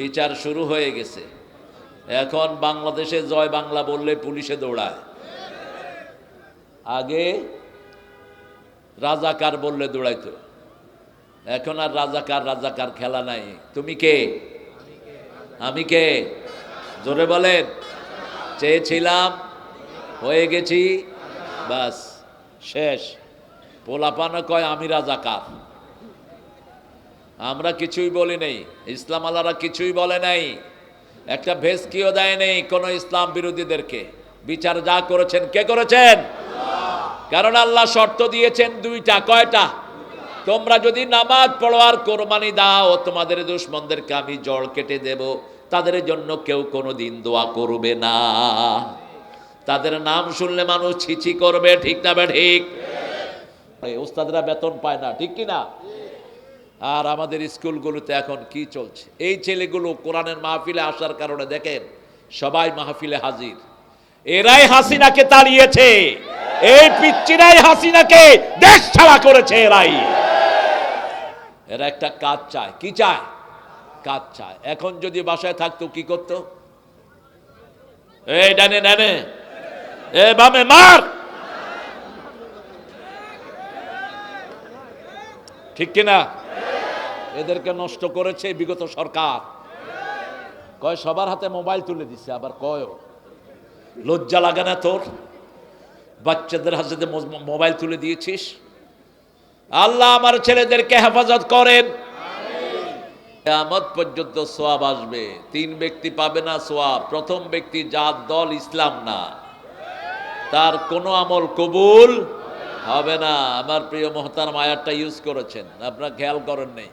বিচার শুরু হয়ে গেছে। এখন বাংলাদেশে জয় বাংলা বললে পুলিশে দৌড়ায়। আগে রাজাকার বললে দৌড়াইতো। এখন আর রাজাকার রাজাকার খেলা নাই। তুমি কে? আমি কে? জোরে বলেন। চেয়েছিলাম, হয়ে গেছি, বাস, শেষ। পোলাপানা কয়, আমি রাজাকার। আমরা কিছুই বলি নেই। ইসলাম আল্লাহরা কিছুই বলে নাই। একটা ভেস্কিও দেয় নেই কোনো ইসলাম বিরোধীদেরকে। বিচার যা করেছেন, কে করেছেন? কারণ আল্লাহ শর্ত দিয়েছেন দুইটা, কয়টা? তোমরা যদি নামাজ পড়ো আর কোরবানি দাও, তোমাদের দুশ্মনদেরকে আমি জল কেটে দেব। তাদের জন্য কেউ কোনো দিন দোয়া করবে না। তাদের নাম শুনলে মানুষ ছিছি করবে, ঠিক না বে ঠিক? ওস্তাদরা বেতন পায় না, ঠিক কি না? আর আমাদের স্কুলগুলোতে এখন কি চলছে? এই ছেলেগুলো কোরআনের মাহফিলে আসার কারণে দেখেন, সবাই মাহফিলে হাজির। এরাই হাসিনাকে তাড়িয়েছে। এই পিচ্চিরাই হাসিনাকে দেশ ছাড়া করেছে এরাই। এরা একটা কাজ চায়। কি চায়? কাজ চায়। এখন যদি বাসায় থাকতো কি করতো? এই ডানে ডানে এ বামে মার। ঠিক কিনা? এদেরকে নষ্ট করেছে বিগত সরকার। কয়, সবার হাতে মোবাইল তুলে দিছে, আবার কয় লজ্জা লাগে না তোর? বাচ্চাদের হাতে মোবাইল তুলে দিয়েছিস? আল্লাহ আমার ছেলেদেরকে হেফাজত করেন। কেয়ামত পর্যন্ত সোয়াব আসবে। তিন ব্যক্তি পাবে না সোয়াব। প্রথম ব্যক্তি যার দল, ইসলাম না। তার কোনো আমল কবুল হবে না। আমার প্রিয় মহতার মায়ারটা ইউজ করেছেন। আপনারা খেয়াল করেন নেই।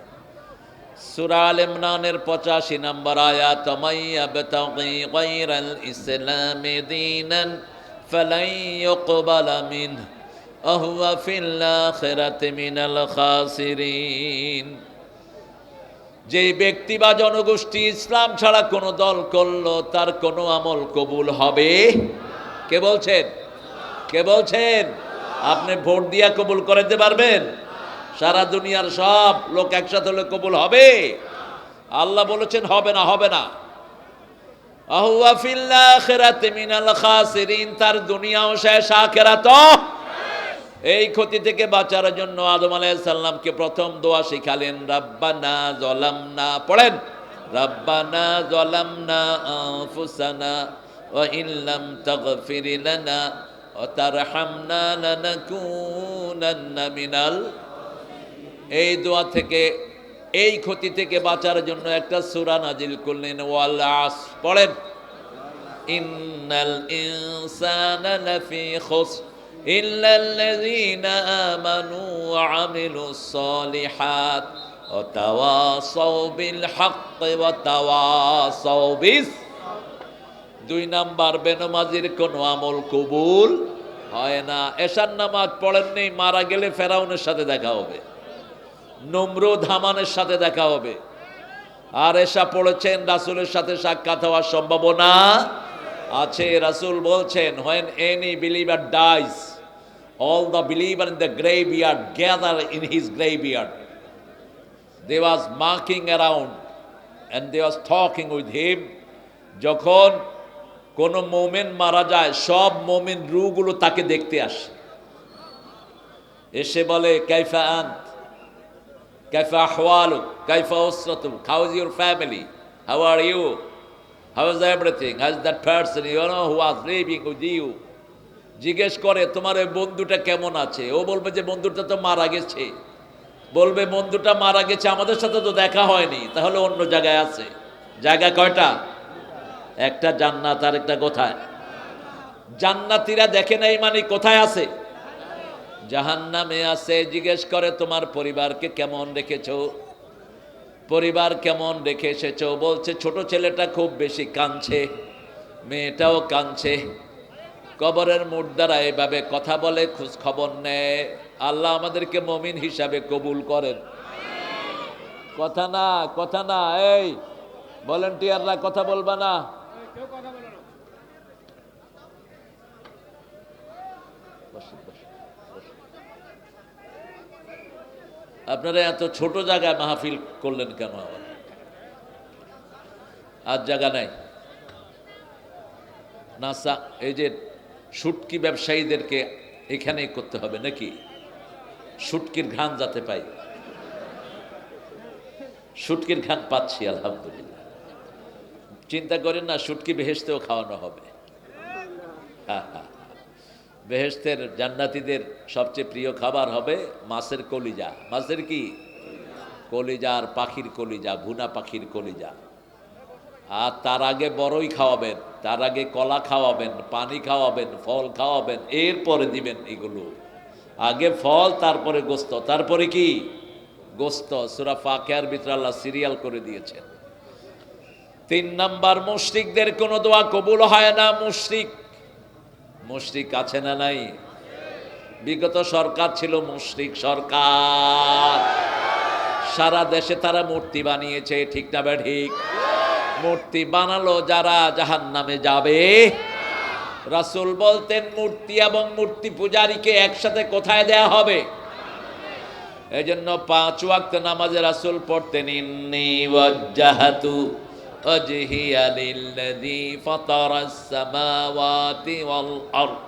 সুরা আল ইমরানের পঁচাশি নম্বর আয়াত ইসলামি দীনান ফালাই ইউকবালা মিনহু ওয়া ফিল আখিরাতি মিনাল যে ব্যক্তি বা জনগোষ্ঠী ইসলাম ছাড়া কোনো দল করল, তার কোনো আমল কবুল হবে? কে বলছেন? কে বলছেন? আপনি ভোট দিয়া কবুল করাতে পারবেন? সারা দুনিয়ার সব লোক একসাথে হলে কবুল হবে। আল্লাহ বলেছেন, হবে না হবে না। তার দুনিয়াও শেষ আখিরাত এই ক্ষতি থেকে বাঁচার জন্য আদম আলাইসাল্লামকে প্রথম দোয়া শিখালেন, রাব্বানা জলামনা পড়েন। রাব্বানা জলামনা আনফুসানা ওয়া ইল্লাম তাগফির লানা ওয়া তারহামনা লানাকুনান্না মিনাল এই দোয়া থেকে এই ক্ষতি থেকে বাঁচার জন্য একটা সূরা নাজিল করলেন ওয়াল আস পড়েন ইন্নাল ইনসানা লাফি খুসর إلا الذين آمنوا وعملوا الصالحات وتواصوا بالحق وتواصوا বিস দুই নাম্বার বেনমাজির কোনো আমল কবুল হয় না এশার নামাজ পড়েন নেই মারা গেলে ফেরাউনের সাথে দেখা হবে নমরুদ হামানের সাথে দেখা হবে। আর এসা পড়েছেন রাসুলের সাথে সাক্ষাৎ হওয়ার সম্ভাবনা আছে। রাসুল বলছেন when any believer dies all the believer in the graveyard gather in his graveyard. They was marking around and they was talking with him যখন কোন মোমেন মারা যায়, সব মোমেন রুগুলো তাকে দেখতে আসে। এসে বলে ক্যাফা আন্ত? কাইফা আহওয়ালুক কাইফা উসরাতুক how is your family how are you how is everything how is that person you know who was living with you জিজ্ঞেস করে, তোমার ওই বন্ধুটা কেমন আছে? ও বলবে যে, বন্ধুটা তো মারা গেছে। বলবে, বন্ধুটা মারা গেছে, আমাদের সাথে তো দেখা হয়নি। তাহলে অন্য জায়গায় আছে। জায়গা কয়টা? একটা জান্নাত আর একটা কোথায়? জান্নাতিরা দেখে নাই মানে কোথায় আছে? জাহান্নামে আছে, জিজ্ঞেস করে, তোমার পরিবারকে কেমন রেখেছ? পরিবার কেমন রেখে এসেছ বলছে, ছোট ছেলেটা খুব বেশি কাঁদছে, মেয়েটাও কাঁদছে, কবরের মুর্দারা এভাবে কথা বলে, খোঁজ খবর নেয়। আল্লাহ আমাদেরকে মমিন হিসাবে কবুল করেন। কথা না কথা না, এই, ভলেন্টিয়াররা কথা বলবা না। আপনারা এত ছোট জায়গায় মাহফিল করলেন কেন আবার? আর জায়গা নাই। নাসা এই যে শুটকি ব্যবসায়ীদেরকে এখানেই করতে হবে নাকি? শুটকির ঘ্রাণ যাতে পাই। শুটকির ঘ্রাণ পাচ্ছি আলহামদুলিল্লাহ। চিন্তা করেন না শুটকি বেহেস্তেও খাওয়ানো হবে। হ্যাঁ, হ্যাঁ। বেহেস্তের জান্নাতীদের সবচেয়ে প্রিয় খাবার হবে মাছের কলিজা। মাছের কি? কলিজা আর পাখির কলিজা, ভুনা পাখির কলিজা। আর তার আগে বড়ই খাওয়াবেন, তার আগে কলা খাওয়াবেন, পানি খাওয়াবেন, ফল খাওয়াবেন, এরপরে দিবেন এগুলো। আগে ফল, তারপরে গোস্ত। তারপরে কি? গোস্ত। সুরা ফাকেয়ার ভিতরে আল্লাহ সিরিয়াল করে দিয়েছেন। তিন নাম্বার, মুশরিকদের কোনো দোয়া কবুল হয় না। মুশরিক মুশরিক আছে না নাই? বিগত সরকার ছিল মুশরিক সরকার। সারা দেশে তারা মূর্তি বানিয়েছে, ঠিক না বা ঠিক? মূর্তি বানালো যারা জাহান নামে যাবে। রাসূল বলতেন, মূর্তি এবং মূর্তি পূজারীকে একসাথে কোথায় দেয়া হবে? এই জন্য পাঁচ ওয়াক্ত নামাজে রাসূল পড়তেন, ইন্নি ওয়াজ্জাহাতু ওয়াজহিয়া লিল্লাযী ফাতারাস সামাওয়াতি ওয়াল আরদ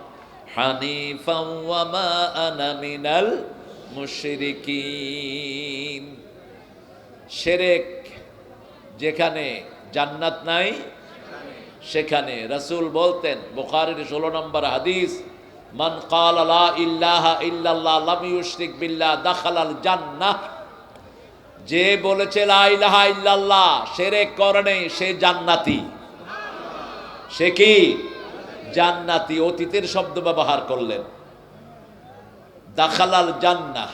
হানিফাও ওয়া মা আনা মিনাল যেখানে জান্নাত নাই, সেখানে রাসূল বলতেন, বুখারীর ষোলো নম্বর হাদিস, মান কাল লা ইল্লাহা ইল্লাল্লাহ, লাম ইউশরিক বিল্লাহ, দাখালাল জান্নাহ। যে বলেছে লা ইলাহা ইল্লাল্লাহ শিরক করে নেই, সে জান্নাতি। সে কি? জান্নাতি। অতীতের শব্দ ব্যবহার করলেন। দাখালাল জান্নাহ।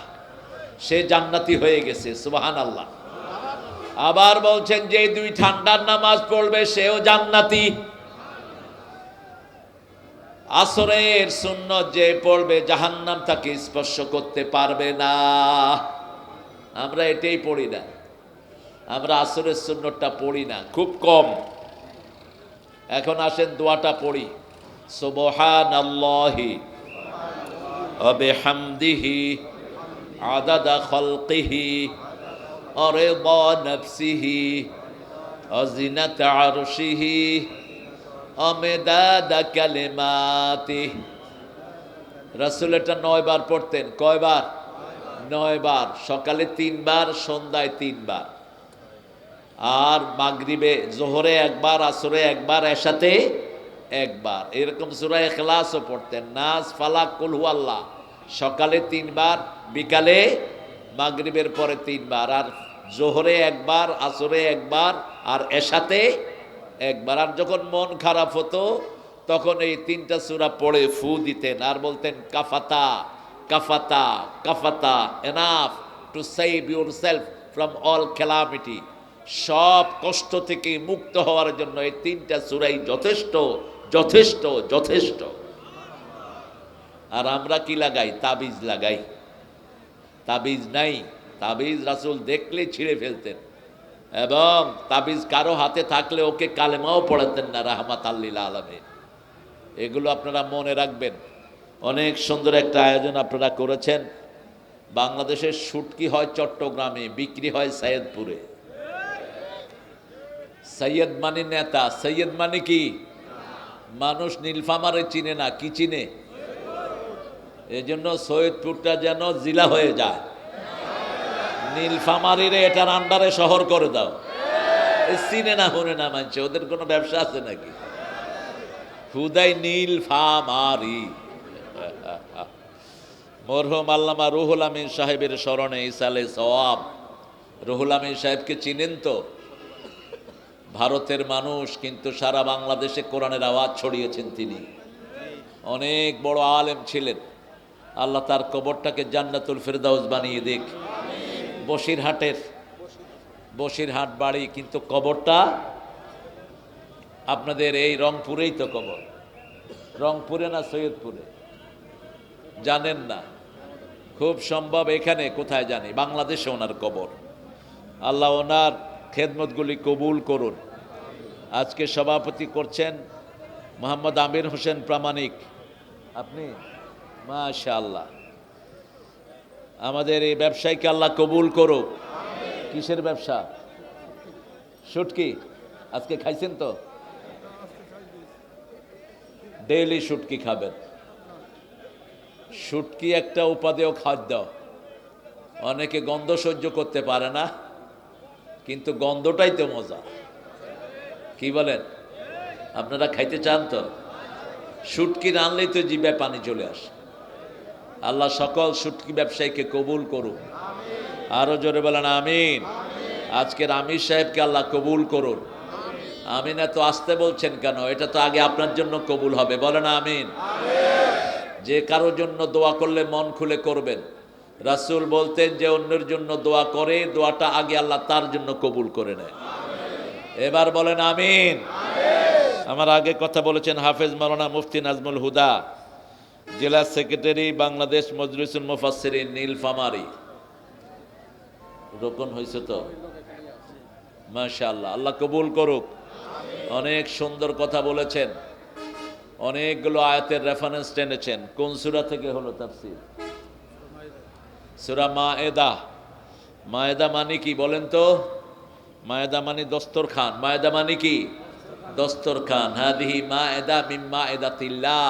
সে জান্নাতি হয়ে গেছে সুবাহান আল্লাহ আবার বলছেন যে দুই ঠান্ডার নামাজ পড়বে, সেও জান্নাতি। আসরের শূন্য যে পড়বে, জাহান্নাম তাকে স্পর্শ করতে পারবে না। আমরা এটাই পড়ি না। আমরা আসরের সুন্নতটা পড়ি না, খুব কম। এখন আসেন দোয়াটা পড়ি। সুবহান আল্লাহি অবেহামদিহি আদাদা খলকিহি অরেদা নফসিহি অজিনাত আরশিহি অমেদাদা কালেমাতি রাসূল এটা নয়বার পড়তেন। কয়বার? নয়বার, সকালে তিনবার, সন্ধ্যায় তিনবার। আর মাগরিবে, জোহরে একবার, আসরে একবার, এসাতে একবার। এরকম সুরা এখলাসও পড়তেন। নাস ফালাক কুলহু আল্লাহ সকালে তিনবার, বিকালে মাগরিবের পরে তিনবার। আর জোহরে একবার, আসরে একবার, আর এসাতে একবার। আর যখন মন খারাপ হতো, তখন এই তিনটা সূরা পড়ে ফু দিতেন। আর বলতেন, কাফাতা। কাফাতা কাফাতা enough to save yourself from all calamity সব কষ্ট থেকে মুক্ত হওয়ার জন্য এই তিনটা সুরাই যথেষ্ট যথেষ্ট যথেষ্ট। আর আমরা কি লাগাই? তাবিজ লাগাই। তাবিজ নাই। তাবিজ রাসূল দেখলে ছিঁড়ে ফেলতেন। এবং তাবিজ কারও হাতে থাকলে ওকে কালেমাও পড়াতেন না রাহমাত আল্লিল আলমে এগুলো আপনারা মনে রাখবেন। অনেক সুন্দর একটা আয়োজন আপনারা করেছেন। বাংলাদেশের শুটকি হয় চট্টগ্রামে, বিক্রি হয় সৈয়দপুরে সৈয়দ মানে নেতা সৈয়দ মানে কি? মানুষ নীলফামারে চিনে না, কি চিনে? এজন্য সৈয়দপুরটা যেন জিলা হয়ে যায়। নীলফামারিরে এটার আন্ডারে শহর করে দাও। চিনে না হনে না মানছে, ওদের কোনো ব্যবসা আছে নাকি? হুদাই নীল ফামারি মরহুম আল্লামা রুহুল আমিন সাহেবের স্মরণে ইসালে সওয়াব রুহুল আমিন সাহেবকে চিনেন তো? ভারতের মানুষ কিন্তু সারা বাংলাদেশে কোরআনের আওয়াজ ছড়িয়েছেন তিনি। অনেক বড় আলেম ছিলেন। আল্লাহ তার কবরটাকে জান্নাতুল ফেরদাউস বানিয়ে দিক। বসিরহাটের, বসিরহাট বাড়ি কিন্তু কবরটা আপনাদের এই রংপুরেই তো কবর। রংপুরে না সৈয়দপুরে? জানেন না। খুব সম্ভব এখানে, কোথায় জানি, বাংলাদেশে ওনার কবর। আল্লাহ ওনার খেদমতগুলি কবুল করুন। আজকে সভাপতি করছেন মোহাম্মদ আমির হোসেন প্রামাণিক। আপনি? মাশা আল্লাহ আমাদের এই ব্যবসায়ীকে আল্লাহ কবুল করুক। কিসের ব্যবসা? শুটকি? আজকে খাইছেন তো? ডেইলি শুটকি খাবেন। শুটকি একটা উপাদেয় খাদ্য। অনেকে গন্ধ সহ্য করতে পারে না, কিন্তু গন্ধটাই তো মজা। কি বলেন? আপনারা খাইতে চান তো? শুটকি রানলেই তো জিবে পানি চলে আসে। আল্লাহ সকল শুটকি ব্যবসায়ীকে কবুল করুন। আরও জোরে বলেন, আমিন। আজকের আমির সাহেবকে আল্লাহ কবুল করুন। আমিন এত আসতে বলছেন কেন? এটা তো আগে আপনার জন্য কবুল হবে। বলেন, আমিন। যে কারোর জন্য দোয়া করলে মন খুলে করবেন। রাসূল বলতেন যে অন্যের জন্য দোয়া করে দোয়াটা আগে আল্লাহ তার জন্য কবুল করে নেয়। এবার বলেন আমিন। আমার আগে কথা বলেছেন হাফেজ মাওলানা মুফতি নাজমুল হুদা জেলা সেক্রেটারি বাংলাদেশ মজলিসুল মুফাসসিরিন নীলফামারী। রোকন হয়েছে তো? মাশাআল্লাহ আল্লাহ কবুল করুক। অনেক সুন্দর কথা বলেছেন। অনেকগুলো আয়াতের রেফারেন্স টেনেছেন। কোন সুরা থেকে হলো তাফসীর? সূরা মায়েদা। মায়েদা মানে কি বলেন তো? মায়েদা মানে দস্তর খান মায়েদা মানে কি? দস্তর খান হাদিহি মায়েদা এদা তিল্লা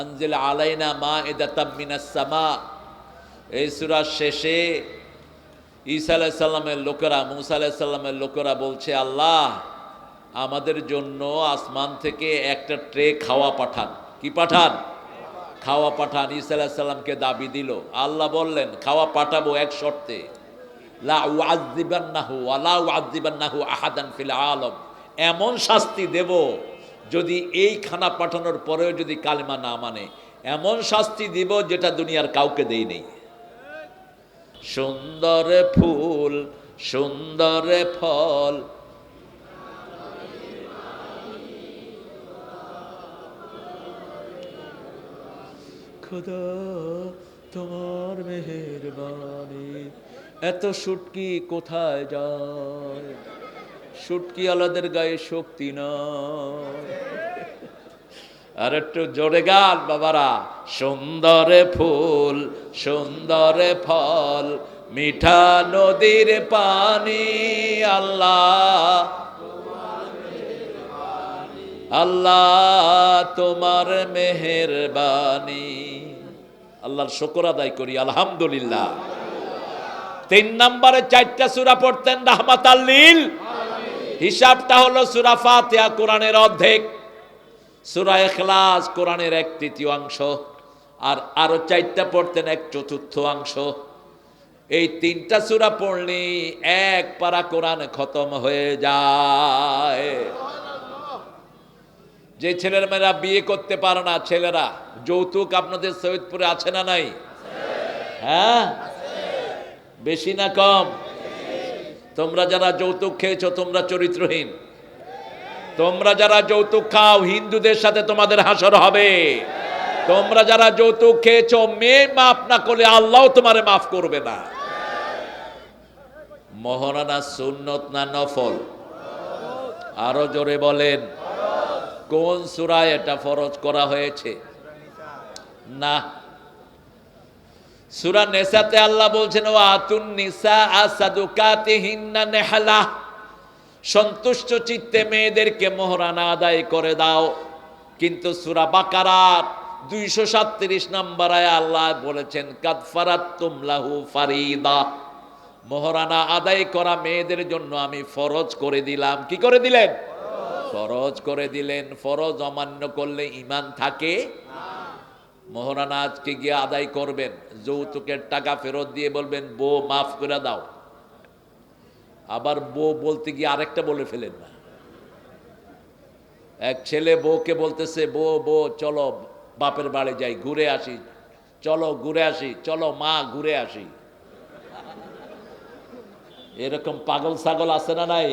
আনজিল আলাইনা মা এদা মিনাস সামা। এই সূরার শেষে ঈসা আলাইহিস সালামের লোকেরা, মুসা আলাইহিস সালামের লোকেরা বলছে, আল্লাহ আমাদের জন্য আসমান থেকে একটা ট্রে খাওয়া পাঠান। কি পাঠান? খাওয়া পাঠান। আলাইহিস সালামকে দাবি দিল। আল্লাহ বললেন, খাওয়া পাঠাবো এক শর্তে। আলম। এমন শাস্তি দেব যদি এই খানা পাঠানোর পরেও যদি কালিমা না মানে। এমন শাস্তি দিব যেটা দুনিয়ার কাউকে দেই নেই। সুন্দর ফুল, সুন্দর ফল খুদা, তোমার মেহেরবানি। এত শুটকি কোথায় যায়? শুটকি আলাদের গায়ে শক্তি নয় আর একটু জোরে গান, বাবারা। সুন্দর ফুল, সুন্দর ফল, মিঠা নদীর পানি, আল্লাহ। আল্লাহ, তোমার মেহেরবানি। আল্লাহর শকর আদায় করি, আলহামদুলিল্লাহ। তিন নম্বরে চারটা সুরা পড়তেন রাহমাত আল্লিল হিসাবটা হলো সুরা ফাতিহা, কোরআনের অর্ধেক। সুরা এখলাস কোরআনের এক তৃতীয়াংশ আর আরও চারটা পড়তেন, এক চতুর্থ অংশ। এই তিনটা সুরা পড়লে এক পারা কোরআন খতম হয়ে যায়। যে ছেলের মেয়েরা বিয়ে করতে পারে না, ছেলেরা, যৌতুক আপনাদের সৈয়দপুরে আছে না নাই? হ্যাঁ? বেশি না কম? তোমরা যারা যৌতুক খেয়েছো, তোমরা চরিত্রহীন। তোমরা যারা যৌতুক খাও, হিন্দুদের সাথে তোমাদের হাসর হবে। তোমরা যারা যৌতুক খেয়েছো, মেয়ে মাফ না করলে আল্লাহ তোমারে মাফ করবে না। মহারানা সুন্নত না নফল? আরও জোরে বলেন। কোন সুরায় এটা ফরজ করা হয়েছে? না। সুরা নেসাতে আল্লাহ বলছেন ও আতুন নিসা আসাদুকাতিহিন্না নেহালা। সন্তুষ্ট চিত্তে মেয়েদেরকে মোহরানা আদায় করে দাও। কিন্তু সুরা বাকারার দুইশো সাতত্রিশ নম্বর আল্লাহ বলেছেন কাদফারাত তুমলাহু ফারিদা। মোহরানা আদায় করা মেয়েদের জন্য আমি ফরজ করে দিলাম। কি করে দিলেন? ফরজ করে দিলেন, ফরজ অমান্য করলে ইমান থাকে? মোহরানা আজকে গিয়ে আদায় করবেন, যৌতুকের টাকা ফেরত দিয়ে বলবেন, বউ, মাফ করে দাও। আবার বউ বলতে গিয়ে আরেকটা বলে ফেলেন না। এক ছেলে বউকে বলতেছে, বউ বউ, চলো বাপের বাড়ি যাই, ঘুরে আসি। চলো, ঘুরে আসি, চলো, মা, ঘুরে আসি। এরকম পাগল ছাগল আছে না নাই?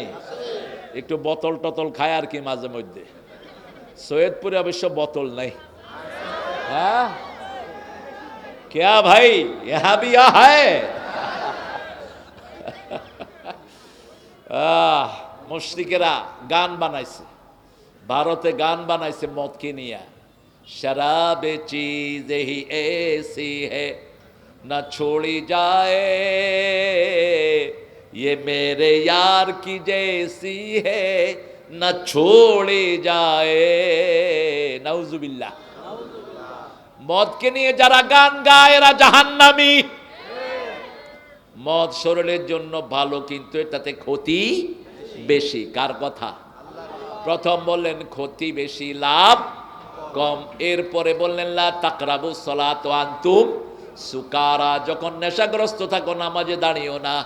একটু বোতল টতল খায় আর কি মাঝে মধ্যে। সৈয়দপুরে অবশ্য বোতল নাই। হ্যাঁ? ভাই भाई यह भी यह है মুশরিকেরা গান বানাইছে। ভারতে গান বানাইছে মদ কিনিয়া। শরাবে চিজ হি এসি হে, না ছোড়ি যায়। ये मेरे यार की जैसी है न छोड़े जाए নাউজুবিল্লাহ মদকে নিয়ে যারা গান গায় এরা জাহান্নামী মদ শরীরের জন্য ভালো কিন্তু এটাতে ক্ষতি বেশি কার কথা প্রথম বললেন ক্ষতি বেশি লাভ কম এরপরে বললেন লা তাকরাবু সলাত আনতুম সুকারা যখন নেশাগ্রস্ত থাকো নামাজে দাঁড়িও না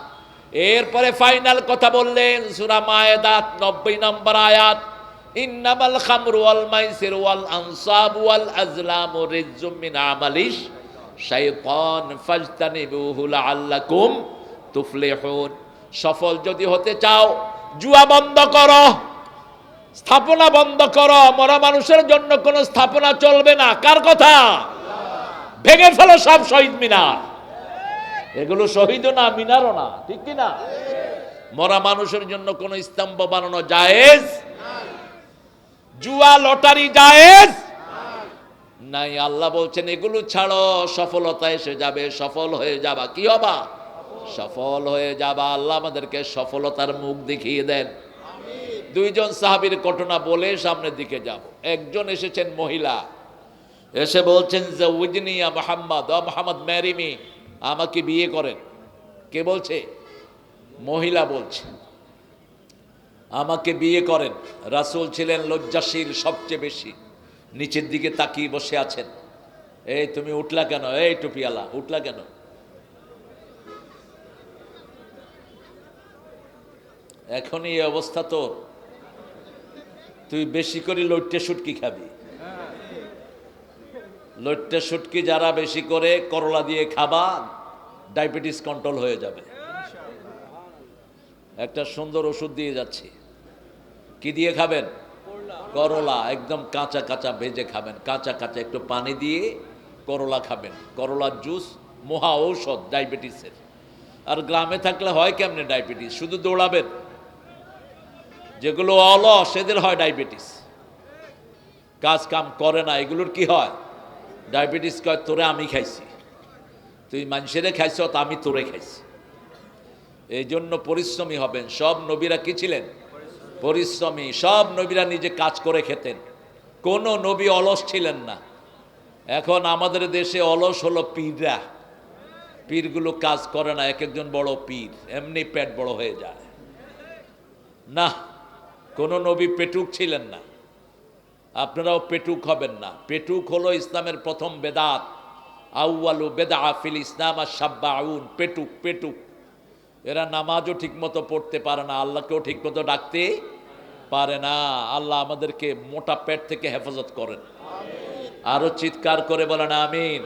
এরপরে ফাইনাল কথা বললেন সূরা মায়েদাত 90 নম্বর আয়াত, ইন্নামাল খামরু ওয়াল মাইসির ওয়াল আনসাব ওয়াল আজলামু রিজজুম মিন আমালিশ শাইতান ফাজতানিবুহু লাআল্লাকুম তুফলিহুন। সফল যদি হতে চাও, জুয়া বন্ধ করো, স্থাপনা বন্ধ করো, মরা মানুষের জন্য কোনো স্থাপনা চলবে না। কার কথা? ভেঙে ফেলো সব শহীদ মিনার। এগুলো শহীদও না, মিনারও না, ঠিক কি না মরা মানুষের জন্য কোনো স্তম্ভ বানানো জায়েজ? জুয়া, লটারি জায়েজ? নাই, আল্লাহ বলছেন, এগুলো ছাড়ো, সফলতা এসে যাবে, সফল হয়ে যাবা। কি হবা? সফল হয়ে যাবা। আল্লাহ আমাদেরকে সফলতার মুখ দেখিয়ে দেন। দুইজন সাহাবীর ঘটনা বলে সামনের দিকে যাব। একজন এসেছেন মহিলা। এসে বলছেন যে উজনিয়া মোহাম্মদ, ও মোহাম্মদ ম্যারিমি আমাকে বিয়ে করেন। কে বলছে? মহিলা বলছে। আমাকে বিয়ে করেন। রাসূল ছিলেন লজ্জাশীল সবচেয়ে বেশি। নিচের দিকে তাকিয়ে বসে আছেন। এই তুমি উঠলা কেন? এই টুপিয়ালা উঠলা কেন? এখন এই অবস্থা তো তুই বেশি করে লইট্টে সুটকি খাবি। লইট্টে শুটকি যারা বেশি করে করলা দিয়ে খাবা, ডায়াবেটিস কন্ট্রোল হয়ে যাবে। একটা সুন্দর ওষুধ দিয়ে যাচ্ছি। কি দিয়ে খাবেন? করলা। একদম কাঁচা কাঁচা ভেজে খাবেন। কাঁচা কাঁচা একটু পানি দিয়ে করলা খাবেন। করলার জুস, মহা ঔষধ ডায়াবেটিসের। আর গ্রামে থাকলে হয় কেমনে ডায়াবেটিস? শুধু দৌড়াবেন? যেগুলো অলস এদের হয় ডায়াবেটিস। কাজ কাম করে না, এগুলোর কি হয়? ডায়াবেটিস কয়, তোরে আমি খাইছি। তুই মানুষেরে খাইছ, তা আমি তোরে খাইছি। এই জন্য পরিশ্রমী হবেন। সব নবীরা কি ছিলেন? পরিশ্রমী। সব নবীরা নিজে কাজ করে খেতেন। কোনো নবী অলস ছিলেন না। এখন আমাদের দেশে অলস হলো পীররা। পীরগুলো কাজ করে না এক একজন বড় পীর, এমনি পেট বড় হয়ে যায়। না, কোনো নবী পেটুক ছিলেন না। আপনারাও পেটুক হবেন না। পেটুক হলো ইসলামের প্রথম বেদাত। আউয়ালু বেদা ফিল ইসলাম আর সাব্বা আউন পেটুক পেটুক। এরা নামাজও ঠিকমতো পড়তে পারে না। আল্লাহকেও ঠিকমতো ডাকতে পারে না। আল্লাহ আমাদেরকে মোটা পেট থেকে হেফাজত করেন। আরও চিৎকার করে বলেন, আমিন।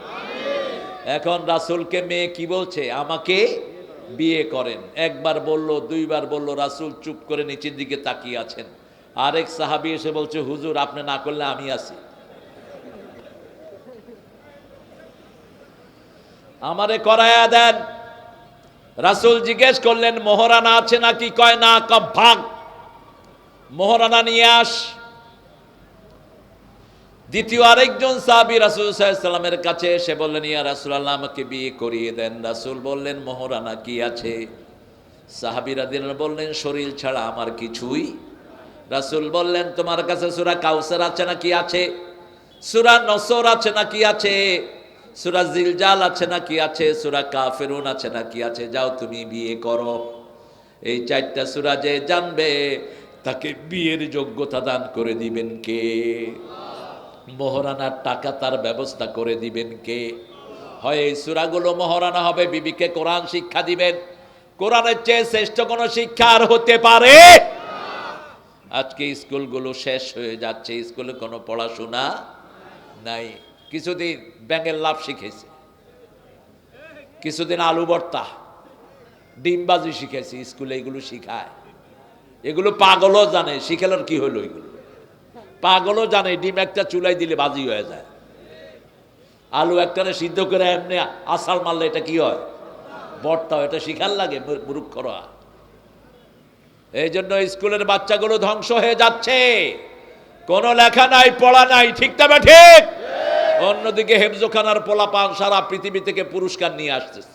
এখন রাসূলকে মেয়ে কি বলছে? আমাকে বিয়ে করেন। একবার বলল, দুইবার বলল, রাসূল চুপ করে নিচের দিকে তাকিয়ে আছেন। আরেক সাহাবি এসে বলছে, হুজুর, আপনি না করলে আমি আছি। আমারে করায়া দেন। রাসূল জিজ্ঞেস করলেন, মোহরানা আছে নাকি? কয়, না, কব, ভাগ। মোহরানা নিয়ে আস। দ্বিতীয় আরেকজন সাহাবী রাসুল সাল্লামের কাছে এসে বললেন, ইয়া রাসূলুল্লাহ, আমাকে বিয়ে করিয়ে দেন। রাসূল বললেন, মোহরানা কি আছে? সাহাবীরা দিন বললেন, শরীর ছাড়া আমার কিছুই রাসূল বললেন, তোমার কাছে সুরা কাউসার আছে নাকি আছে? সুরা নসর আছে নাকি আছে? সুরা জিলজাল আছে নাকি আছে? সুরা কাফেরুন আছে নাকি আছে? যাও তুমি বিয়ে করো। এই চারটা সুরা যে জানবে, তাকে বিয়ের যোগ্যতা দান করে দিবেন কে? মহারানার টাকা তার ব্যবস্থা করে দিবেন কে? হয় এই সুরাগুলো মহারানা হবে, বিবিকে কোরআন শিক্ষা দিবেন। কোরআনের চেয়ে শ্রেষ্ঠ কোনো শিক্ষা আর হতে পারে আজকে স্কুলগুলো শেষ হয়ে যাচ্ছে, স্কুলে কোনো পড়াশোনা নাই। কিছুদিন ব্যাঙের লাভ শিখেছে। কিছুদিন আলু ভর্তা ডিমবাজি শিখেছি, স্কুলে এগুলো শিখায়। এগুলো পাগলও জানে, শিখালোর কি হলো এগুলো? পাগলও জানে, ডিম একটা চুলাই দিলে বাজি হয়ে যায়। আলু একটারে সিদ্ধ করে এমনি আসার মারলে এটা কি হয়? বর্তা এটা শিখার লাগে মূর্খরা। এই জন্য স্কুলের বাচ্চাগুলো ধ্বংস হয়ে যাচ্ছে। কোনো লেখা নাই, পড়া নাই, ঠিক তবে ঠিক? অন্যদিকে হেফজোখানার পোলাপান সারা পৃথিবী থেকে পুরস্কার নিয়ে আসতেছে।